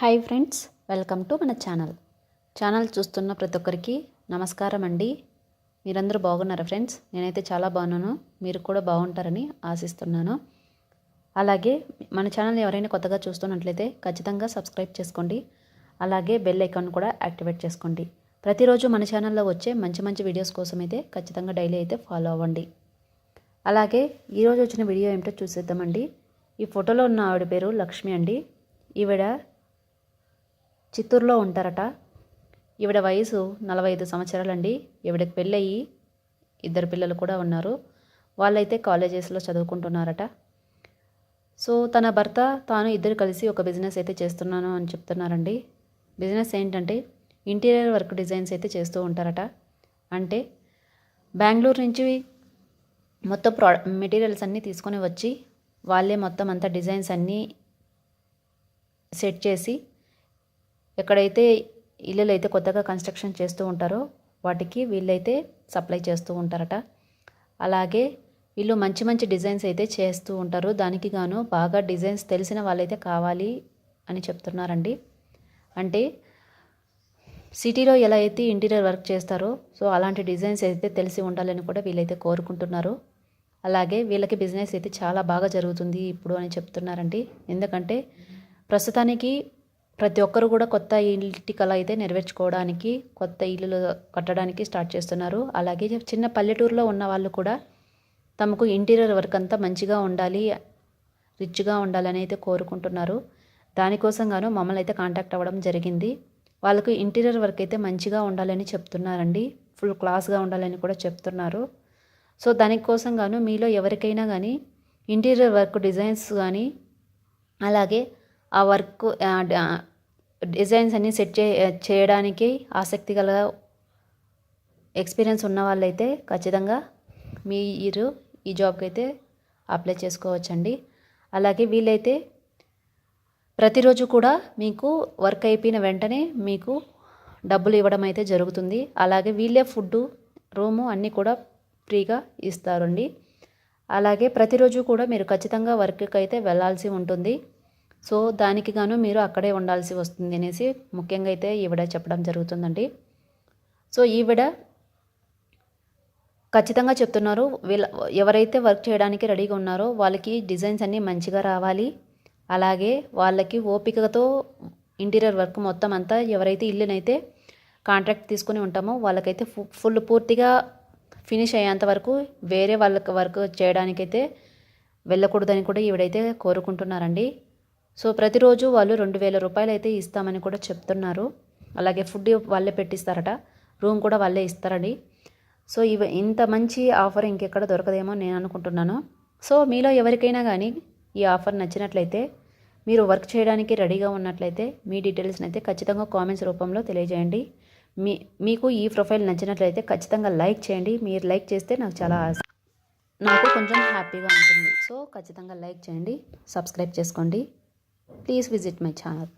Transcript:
Hi friends welcome to మన channel. Channel చూస్తున్న ప్రతి ఒక్కరికి నమస్కారం అండి. మీరందరూ బాగున్నారా ఫ్రెండ్స్? నేనైతే చాలా బాగున్నాను. మీరు కూడా బాగుంటారని ఆశిస్తున్నాను. అలాగే మన ఛానల్ ఎవరైనా కొత్తగా చూస్తున్నట్లయితే ఖచ్చితంగా సబ్స్క్రైబ్ చేసుకోండి. అలాగే బెల్ ఐకాన్ కూడా యాక్టివేట్ చేసుకోండి. ప్రతిరోజు మన ఛానల్లో వచ్చే మంచి మంచి వీడియోస్ కోసం అయితే ఖచ్చితంగా డైలీ అయితే ఫాలో అవ్వండి. అలాగే ఈరోజు వచ్చిన వీడియో ఏమిటో చూసేద్దామండి. ఈ ఫోటోలో ఉన్న ఆవిడ పేరు లక్ష్మి అండి. ఈవిడ చిత్తూరులో ఉంటారట. ఈవిడ వయసు నలభై ఐదు సంవత్సరాలండి. ఈవిడకి పెళ్ళయి ఇద్దరు పిల్లలు కూడా ఉన్నారు. వాళ్ళైతే కాలేజెస్లో చదువుకుంటున్నారట. సో తన భర్త తాను ఇద్దరు కలిసి ఒక బిజినెస్ అయితే చేస్తున్నాను అని చెప్తున్నారండి. బిజినెస్ ఏంటంటే ఇంటీరియర్ వర్క్ డిజైన్స్ అయితే చేస్తూ ఉంటారట. అంటే బెంగళూరు నుంచి మొత్తం ప్రా మెటీరియల్స్ అన్నీ తీసుకొని వచ్చి వాళ్ళే మొత్తం అంతా డిజైన్స్ అన్నీ సెట్ చేసి ఎక్కడైతే ఇల్లులు అయితే కొత్తగా కన్స్ట్రక్షన్ చేస్తూ ఉంటారో వాటికి వీళ్ళైతే సప్లై చేస్తూ ఉంటారట. అలాగే వీళ్ళు మంచి మంచి డిజైన్స్ అయితే చేస్తూ ఉంటారు. దానికి గాను బాగా డిజైన్స్ తెలిసిన వాళ్ళైతే కావాలి అని చెప్తున్నారండి. అంటే సిటీలో ఎలా అయితే ఇంటీరియర్ వర్క్ చేస్తారో సో అలాంటి డిజైన్స్ అయితే తెలిసి ఉండాలని కూడా వీళ్ళైతే కోరుకుంటున్నారు. అలాగే వీళ్ళకి బిజినెస్ అయితే చాలా బాగా జరుగుతుంది ఇప్పుడు అని చెప్తున్నారండి. ఎందుకంటే ప్రస్తుతానికి ప్రతి ఒక్కరు కూడా కొత్త ఇంటి కళ అయితే నెరవేర్చుకోవడానికి కొత్త ఇల్లులు కట్టడానికి స్టార్ట్ చేస్తున్నారు. అలాగే చిన్న పల్లెటూరులో ఉన్న వాళ్ళు కూడా తమకు ఇంటీరియర్ వర్క్ అంతా మంచిగా ఉండాలి రిచ్గా ఉండాలని అయితే కోరుకుంటున్నారు. దానికోసం గాను మమ్మల్ని అయితే కాంటాక్ట్ అవ్వడం జరిగింది. వాళ్ళకు ఇంటీరియర్ వర్క్ అయితే మంచిగా ఉండాలని చెప్తున్నారండి. ఫుల్ క్లాస్గా ఉండాలని కూడా చెప్తున్నారు. సో దానికోసం గాను మీలో ఎవరికైనా కానీ ఇంటీరియర్ వర్క్ డిజైన్స్ కానీ అలాగే ఆ వర్క్ డిజైన్స్ అన్నీ సెట్ చే చేయడానికి ఆసక్తి గల ఎక్స్పీరియన్స్ ఉన్న వాళ్ళైతే ఖచ్చితంగా మీరు ఈ జాబ్కి అయితే అప్లై చేసుకోవచ్చండి. అలాగే వీళ్ళైతే ప్రతిరోజు కూడా మీకు వర్క్ అయిపోయిన వెంటనే మీకు డబ్బులు ఇవ్వడం అయితే జరుగుతుంది. అలాగే వీళ్ళే ఫుడ్డు రూము అన్నీ కూడా ఫ్రీగా ఇస్తారండి. అలాగే ప్రతిరోజు కూడా మీరు ఖచ్చితంగా వర్క్కి అయితే వెళ్ళాల్సి ఉంటుంది. సో దానికి గాను మీరు అక్కడే ఉండాల్సి వస్తుంది అనేసి ముఖ్యంగా అయితే ఈవిడ చెప్పడం జరుగుతుందండి. సో ఈవిడ ఖచ్చితంగా చెప్తున్నారు. వీళ్ళ ఎవరైతే వర్క్ చేయడానికి రెడీగా ఉన్నారో వాళ్ళకి డిజైన్స్ అన్నీ మంచిగా రావాలి. అలాగే వాళ్ళకి ఓపికతో ఇంటీరియర్ వర్క్ మొత్తం అంతా ఎవరైతే ఇల్లునైతే కాంట్రాక్ట్ తీసుకుని ఉంటామో వాళ్ళకైతే ఫుల్ పూర్తిగా ఫినిష్ అయ్యేంత వరకు వేరే వాళ్ళకి వర్క్ చేయడానికైతే వెళ్ళకూడదని కూడా ఈవిడైతే కోరుకుంటున్నారండి. సో ప్రతిరోజు వాళ్ళు రెండు వేల రూపాయలు అయితే ఇస్తామని కూడా చెప్తున్నారు. అలాగే ఫుడ్ వాళ్ళే పెట్టిస్తారట. రూమ్ కూడా వాళ్ళే ఇస్తారని. సో ఇవి ఇంత మంచి ఆఫర్ ఇంకెక్కడ దొరకదేమో నేను అనుకుంటున్నాను. సో మీలో ఎవరికైనా కానీ ఈ ఆఫర్ నచ్చినట్లయితే మీరు వర్క్ చేయడానికి రెడీగా ఉన్నట్లయితే మీ డీటెయిల్స్ని అయితే ఖచ్చితంగా కామెంట్స్ రూపంలో తెలియజేయండి. మీ మీకు ఈ ప్రొఫైల్ నచ్చినట్లయితే ఖచ్చితంగా లైక్ చేయండి. మీరు లైక్ చేస్తే నాకు చాలా నాకు కొంచెం హ్యాపీగా ఉంటుంది. సో ఖచ్చితంగా లైక్ చేయండి సబ్స్క్రైబ్ చేసుకోండి. Please visit my channel